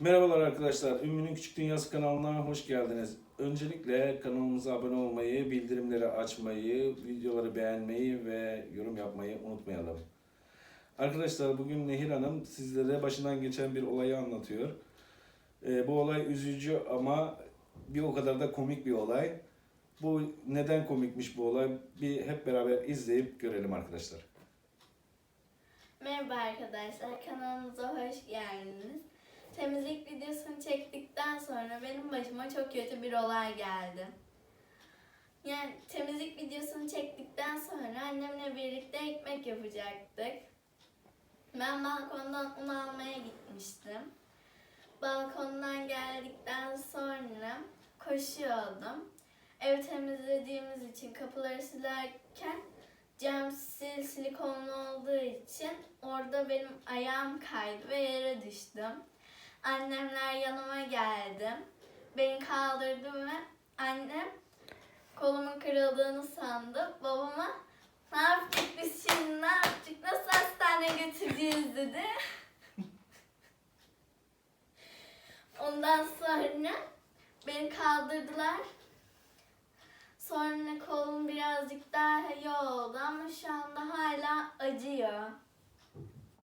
Merhabalar arkadaşlar. Ümmü'nün Küçük Dünyası kanalına hoş geldiniz. Öncelikle kanalımıza abone olmayı, bildirimleri açmayı, videoları beğenmeyi ve yorum yapmayı unutmayalım. Arkadaşlar bugün Nehir Hanım sizlere başından geçen bir olayı anlatıyor. Ee, bu olay üzücü ama bir o kadar da komik bir olay. Bu neden komikmiş bu olay? Bir hep beraber izleyip görelim arkadaşlar. Merhaba arkadaşlar, kanalımıza hoş geldiniz. Temizlik videosunu çektikten sonra benim başıma çok kötü bir olay geldi. Yani temizlik videosunu çektikten sonra annemle birlikte ekmek yapacaktık. Ben balkondan un almaya gitmiştim. Balkondan geldikten sonra koşuyordum. Ev temizlediğimiz için kapıları silerken cam sil silikonlu olduğu için orada benim ayağım kaydı ve yere düştüm. Annemler yanıma geldi. Beni kaldırdı ve annem kolumun kırıldığını sandı. Babama ne yaptık biz şimdi ne yaptık nasıl hastaneye götüreceğiz dedi. Ondan sonra beni kaldırdılar. Sonra kolum birazcık daha iyi oldu ama şu anda hala acıyor.